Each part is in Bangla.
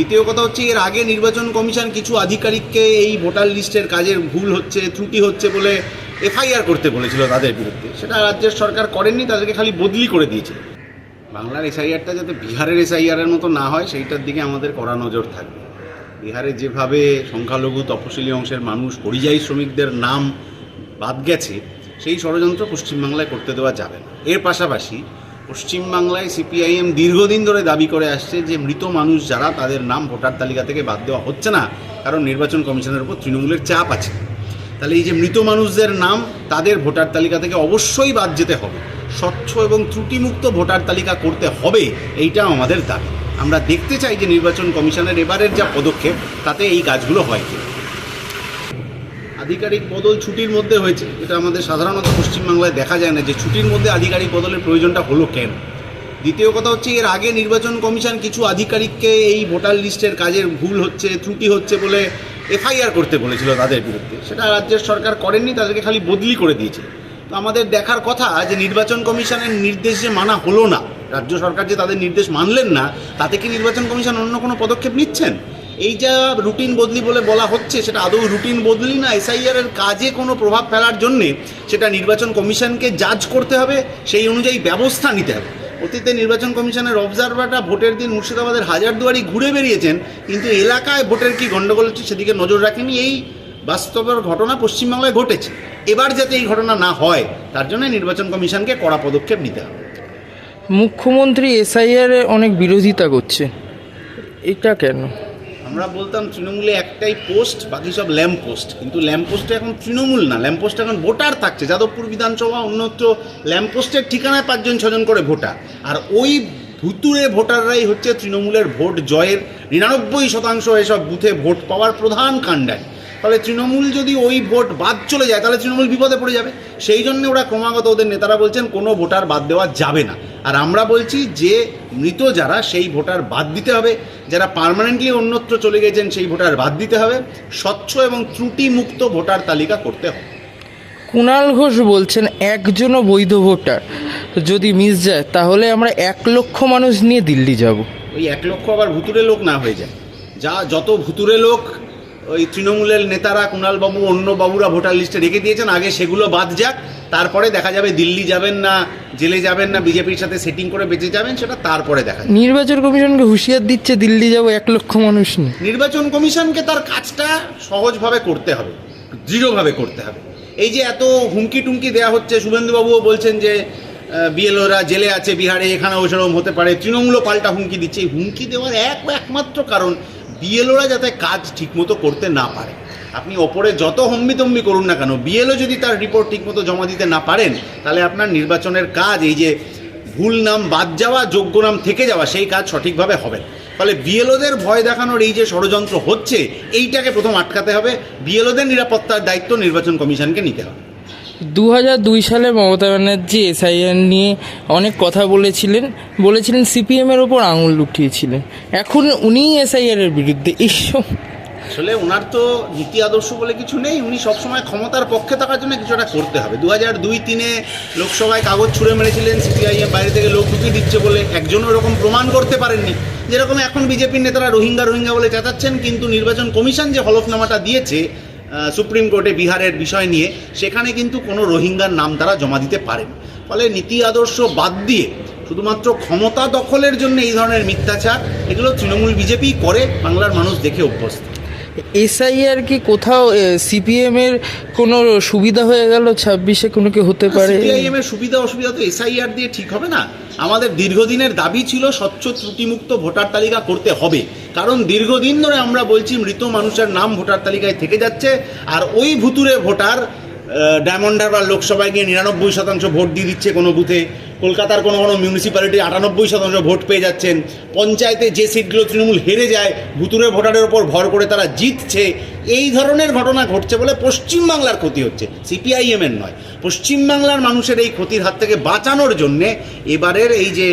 দ্বিতীয় কথা হচ্ছে, এর আগে নির্বাচন কমিশন কিছু আধিকারিককে এই ভোটার লিস্টের কাজের ভুল হচ্ছে, ত্রুটি হচ্ছে বলে এফআইআর করতে বলেছিল তাদের বিরুদ্ধে। সেটা রাজ্যের সরকার করেননি, তাদেরকে খালি বদলি করে দিয়েছে। বাংলার এসআইআরটা যাতে বিহারের এসআইআরের মতো না হয়, সেইটার দিকে আমাদের কড়া নজর থাকবে। বিহারে যেভাবে সংখ্যালঘু তপশিলি অংশের মানুষ, পরিযায়ী শ্রমিকদের নাম বাদ গেছে, সেই ষড়যন্ত্র পশ্চিমবাংলায় করতে দেওয়া যাবে না। এর পাশাপাশি পশ্চিমবাংলায় সিপিআইএম দীর্ঘদিন ধরে দাবি করে আসছে যে মৃত মানুষ যারা, তাদের নাম ভোটার তালিকা থেকে বাদ দেওয়া হচ্ছে না, কারণ নির্বাচন কমিশনের উপর তৃণমূলের চাপ আছে। তাহলে এই যে মৃত মানুষদের নাম, তাদের ভোটার তালিকা থেকে অবশ্যই বাদ যেতে হবে। স্বচ্ছ এবং ত্রুটিমুক্ত ভোটার তালিকা করতে হবে এইটা আমাদের দাবি। আমরা দেখতে চাই যে নির্বাচন কমিশনের এবারের যা পদক্ষেপ, তাতে এই কাজগুলো হয় কি আধিকারিক বদল ছুটির মধ্যে হয়েছে। এটা আমাদের সাধারণত পশ্চিমবাংলায় দেখা যায় না যে ছুটির মধ্যে আধিকারিক বদলের প্রয়োজনটা হলো কেন? দ্বিতীয় কথা হচ্ছে, এর আগে নির্বাচন কমিশন কিছু আধিকারিককে এই ভোটার লিস্টের কাজের ভুল হচ্ছে, ত্রুটি হচ্ছে বলে এফআইআর করতে বলেছিল তাদের বিরুদ্ধে। সেটা রাজ্যের সরকার করেননি, তাদেরকে খালি বদলি করে দিয়েছে। তো আমাদের দেখার কথা যে নির্বাচন কমিশনের নির্দেশ যে মানা হলো না, রাজ্য সরকার যে তাদের নির্দেশ মানলেন না, তাতে কি নির্বাচন কমিশন অন্য কোনো পদক্ষেপ নিচ্ছেন? এই যা রুটিন বদলি বলে বলা হচ্ছে, সেটা আদৌ রুটিন বদলি না? এসআইআর এর কাজে কোনো প্রভাব ফেলার জন্যে সেটা নির্বাচন কমিশনকে জাজ করতে হবে, সেই অনুযায়ী ব্যবস্থা নিতে হবে। অতীতে নির্বাচন কমিশনের অবজারভারটা ভোটের দিন মুর্শিদাবাদের হাজারদুয়ারি ঘুরে বেরিয়েছেন, কিন্তু এলাকায় ভোটের কি গণ্ডগোল হচ্ছে সেদিকে নজর রাখেনি? এই বাস্তবের ঘটনা পশ্চিমবাংলায় ঘটেছে। এবার যাতে এই ঘটনা না হয়, তার জন্য নির্বাচন কমিশনকে কড়া পদক্ষেপ নিতে হবে। মুখ্যমন্ত্রী এসআইআর অনেক বিরোধিতা করছে। এটা কেন? আমরা বলতাম তৃণমূলে একটাই পোস্ট, বাকি সব ল্যাম্প পোস্ট। কিন্তু ল্যাম্প পোস্টে এখন তৃণমূল না। ল্যাম্প পোস্টে এখন ভোটার থাকছে। যাদবপুর বিধানসভা অন্যত্র ল্যাম্প পোস্টের ঠিকানায় পাঁচজন, ছজন করে ভোটার। আর ওই ভুতুরে ভোটাররাই হচ্ছে তৃণমূলের ভোট জয়ের নিরানব্বই শতাংশ এসব বুথে ভোট পাওয়ার প্রধান কাণ্ডারি। ফলে তৃণমূল যদি ওই ভোট বাদ চলে যায় তাহলে তৃণমূল বিপদে পড়ে যাবে। সেই জন্য ওরা ক্রমাগত ওদের নেতারা বলছেন কোনো ভোটার বাদ দেওয়া যাবে না। আর আমরা বলছি যে মৃত যারা সেই ভোটার বাদ দিতে হবে। যারা পার্মানেন্টলি অন্যত্র চলে গেছেন সেই ভোটার বাদ দিতে হবে। স্বচ্ছ এবং ত্রুটিমুক্ত ভোটার তালিকা করতে হবে। কুণাল ঘোষ বলছেন একজনও বৈধ ভোটার যদি মিস যায় তাহলে আমরা এক লক্ষ মানুষ নিয়ে দিল্লি যাব। ওই এক লক্ষ আবার ভুতুরে লোক না হয়ে যায়। যা যত ভুতুরে লোক ওই তৃণমূলের নেতারা কুণালবাবু অন্য বাবুরা ভোটার লিস্টে রেখে দিয়েছেন। আগে সেগুলো বাদ যাক তারপরে দেখা যাবে দিল্লি যাবেন না জেলে যাবেন না বিজেপির সাথে সেটিং করে বেঁচে যাবেন সেটা তারপরে দেখা যাবে। নির্বাচন কমিশনকে হুঁশিয়ার দিচ্ছে দিল্লি যাব এক লক্ষ মানুষ নিয়ে। নির্বাচন কমিশনকে তার কাজটা সহজভাবে করতে হবে দৃঢ়ভাবে করতে হবে। এই যে এত হুমকি টুমকি দেওয়া হচ্ছে শুভেন্দুবাবুও বলছেন যে বিএলওরা জেলে আছে বিহারে এখানেও সেরকম হতে পারে তৃণমূলও পাল্টা হুমকি দিচ্ছে। এই হুমকি দেওয়ার এক একমাত্র কারণ বিএলওরা যাতে কাজ ঠিকমতো করতে না পারে। আপনি ওপরে যত হম্বিতম্বি করুন না কেন বিএলও যদি তার রিপোর্ট ঠিকমতো জমা দিতে না পারেন, তাহলে আপনার নির্বাচনের কাজ, এই যে ভুল নাম বাদ যাওয়া, যোগ্য নাম থেকে যাওয়া, সেই কাজ সঠিকভাবে হবে ফলে বিএলওদের ভয় দেখানোর এই যে ষড়যন্ত্র হচ্ছে, এইটাকে প্রথম আটকাতে হবে। বিএলওদের নিরাপত্তার দায়িত্ব নির্বাচন কমিশনকে নিতে হবে। দু দুই সালে মমতা ব্যানার্জি এসআইআর নিয়ে অনেক কথা বলেছিলেন। বলেছিলেন সিপিএমের ওপর আঙুল উঠিয়েছিলেন এখন উনি এসআইআর এর বিরুদ্ধে। এইসব আসলে ওনার তো নীতি আদর্শ বলে কিছু নেই। উনি সবসময় ক্ষমতার পক্ষে থাকার জন্য কিছু একটা করতে হবে। দু হাজার দুই তিনে লোকসভায় কাগজ ছুঁড়ে মেরেছিলেন সিপিআইএম বাইরে থেকে লোক ঢুকিয়ে দিচ্ছে বলে একজনও এরকম প্রমাণ করতে পারেননি। যেরকম এখন বিজেপির নেতারা রোহিঙ্গা রোহিঙ্গা বলে চেঁচাচ্ছেন, কিন্তু নির্বাচন কমিশন যে হলফনামাটা দিয়েছে সুপ্রিম কোর্টে বিহারের বিষয় নিয়ে, সেখানে কিন্তু কোনো রোহিঙ্গার নাম তারা জমা দিতে পারেন। ফলে নীতি আদর্শ বাদ দিয়ে শুধুমাত্র ক্ষমতা দখলের জন্য এই ধরনের মিথ্যাচার, এগুলো তৃণমূল বিজেপি করে, বাংলার মানুষ দেখে অভ্যস্ত। এসআইআর কি কোথাও সিপিএম এর কোনো সুবিধা হয়ে গেল? ছাব্বিশে কোনো কি হতে পারে? সিপিআইএম এর সুবিধা অসুবিধা তো এসআইআর দিয়ে ঠিক হবে না। আমাদের দীর্ঘদিনের দাবি ছিল স্বচ্ছ ত্রুটিমুক্ত ভোটার তালিকা করতে হবে। কারণ দীর্ঘদিন ধরে আমরা বলছি মৃত মানুষের নাম ভোটার তালিকায় থেকে যাচ্ছে আর ওই ভুতুরে ভোটার ডায়মন্ড হারবার লোকসভায় গিয়ে নিরানব্বই শতাংশ ভোট দিয়ে দিচ্ছে কোনো বুথে। কলকাতার কোনো কোনো মিউনিসিপ্যালিটি আটানব্বই শতাংশ ভোট পেয়ে যাচ্ছেন। পঞ্চায়েতে যে সিটগুলো তৃণমূল হেরে যায়, ভুতুরে ভোটারের ওপর ভর করে তারা জিতছে। এই ধরনের ঘটনা ঘটছে বলে পশ্চিমবাংলার ক্ষতি হচ্ছে। সিপিআইএমের নয়। পশ্চিমবাংলার মানুষের এই ক্ষতির হাত থেকে বাঁচানোর জন্যে এবারের এই যে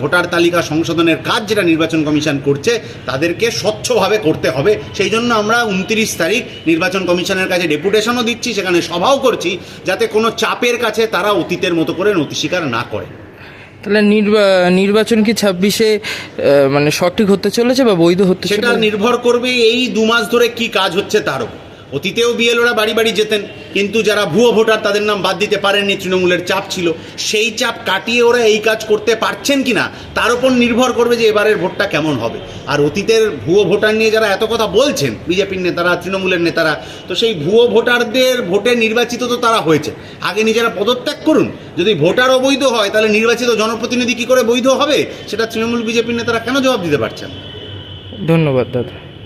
ভোটার তালিকা সংশোধনের কাজ যেটা নির্বাচন কমিশন করছে তাদেরকে স্বচ্ছভাবে করতে হবে। সেই জন্য আমরা উনত্রিশ তারিখ নির্বাচন কমিশনের কাছে ডেপুটেশনও দিচ্ছি সেখানে সভাও করছি যাতে কোনো চাপের কাছে তারা অতীতের মতো করে নথি স্বীকার না করে। তাহলে নির্বা- নির্বাচন কি ছাব্বিশে মানে সঠিক হতে চলেছে বা বৈধ হতে সেটা নির্ভর করবে এই দু মাস ধরে কি কাজ হচ্ছে তার উপর। অতীতেও বিএলওরা বাড়ি বাড়ি যেতেন, কিন্তু যারা ভুয়ো ভোটার তাদের নাম বাদ দিতে পারেননি, তৃণমূলের চাপ ছিল। সেই চাপ কাটিয়ে ওরা এই কাজ করতে পারছেন কিনা, তার উপর নির্ভর করবে যে এবারের ভোটটা কেমন হবে। আর অতীতের ভুয়ো ভোটার নিয়ে যারা এত কথা বলছেন, বিজেপির নেতারা, তৃণমূলের নেতারা, তো সেই ভুয়ো ভোটারদের ভোটে নির্বাচিত তো তারা হয়েছে। আগে নিজেরা পদত্যাগ করুন, যদি ভোটার অবৈধ হয়, তাহলে নির্বাচিত জনপ্রতিনিধি কি করে বৈধ হবে? সেটা তৃণমূল, বিজেপির নেতারা কেন জবাব দিতে পারছেন ধন্যবাদ, দাদা।